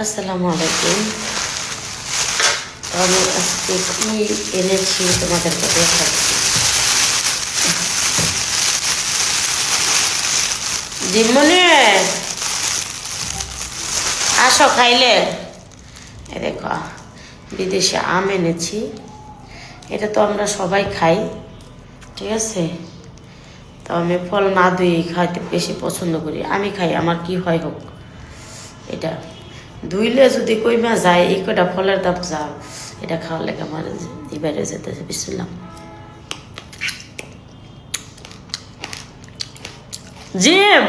আসসালামু আলাইকুম। আমি আজকে কি এনেছি তোমাদেরকে দেখাচ্ছি। জিমনে আসো খাইলে। এ দেখো, বিদেশে আম এনেছি। এটা তো আমরা সবাই খাই, ঠিক আছে? তো আমি ফল না ধুয়ে খাইতে বেশি পছন্দ করি। আমি খাই, আমার কি হয় হোক, এটা। ধুইলে যদি কইমা যায়, এই কটা ফলের দাম যা এটা খাওয়ার লেগে আমার এবারে যেতে বিসমিল্লাহ। জিম!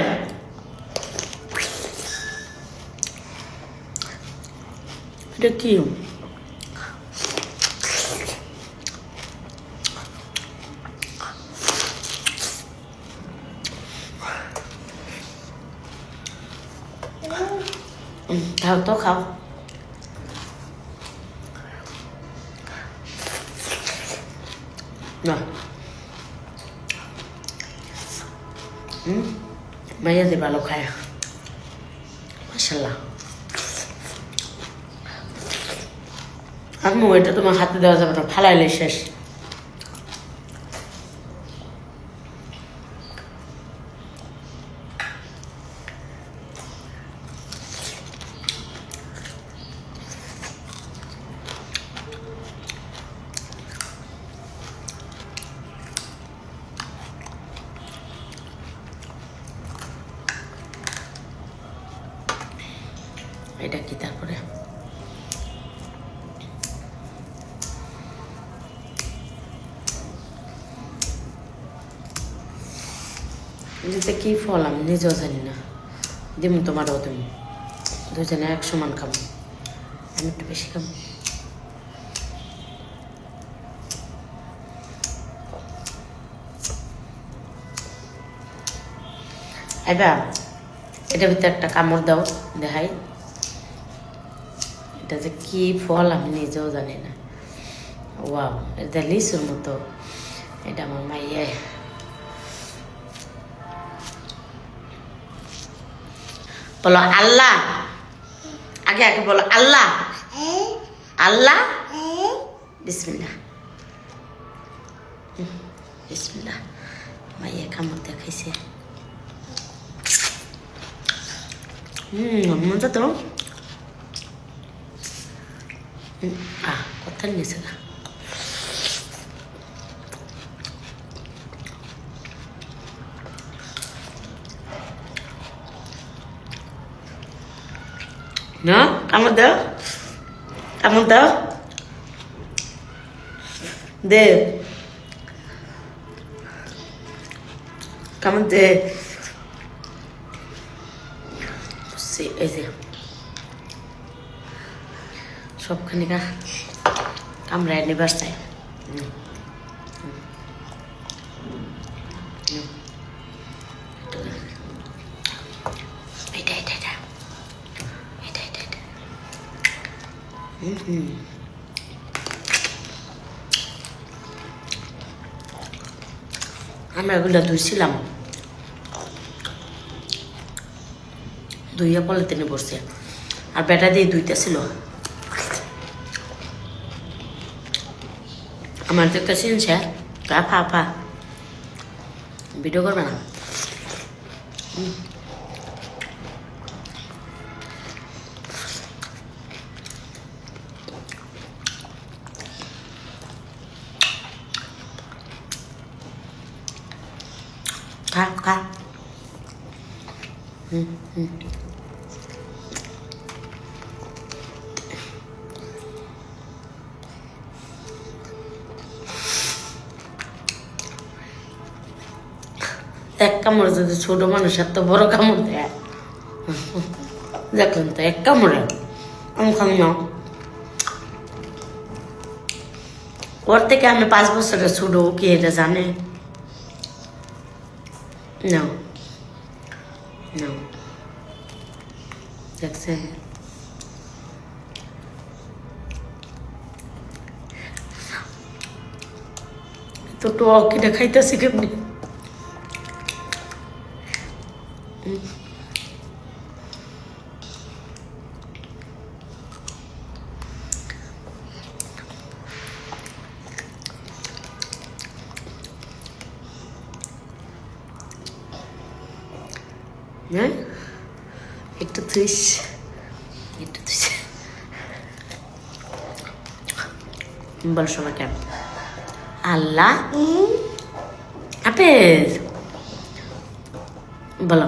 এটা কি? খাও তো, খাও। না হুম যে ভালো খায়। মাসাল্লাহ আম্মু, এটা তোমার হাতে দেওয়া যাবে না ফালাইলে শেষ। এটা কি তারপরে? কি ফল আমি নিজেও জানি না। দিম তোমারও তুমি দুজনে এক সমান খাব। আমি একটু বেশি খাব। আইবা এটা ভিতরে একটা কামড় দাও, দেখাই। এটা যে কি ফল আমি নিজেও জানি না। ওয়াও এটা লিচুর মতো। এটা আমার মাইয়াই বলো আল্লাহ। আগে আগে বলো আল্লাহ। আল্লাহ? বিসমিল্লাহ। হুম, বিসমিল্লাহ। মাইয়া কামড় দেখাইছে হুম মজা তো। কথা নিয়েছে না না কামড় দাও কামড় দাও দে কামড় দে এই যে সবখানি কামড়ায় নেবার চাই হুম। আমরা এগুলো ধুইছিলাম। ধুইয়া পলিথিনে পড়ছে আর বেটা দিয়ে ধুইতেছিল। আমার তো একটা চিনছে গা ফা ফা ভিডিও করবে না হুম। খা খা হুম হুম এক কামড় যদি ছোট মানুষ, এত বড় কামড় দেয়। দেখুন তো, এক কামড়ে। আমি খামি না ওর থেকে আমি পাঁচ বছরের ছোট কি এটা জানে? না না দেখছেন তো টক এটা খাইতেছি কেমনি? Ne? Ekte dış. Ekte dış. বল শোনাকে আল্লাহ আপেল বলো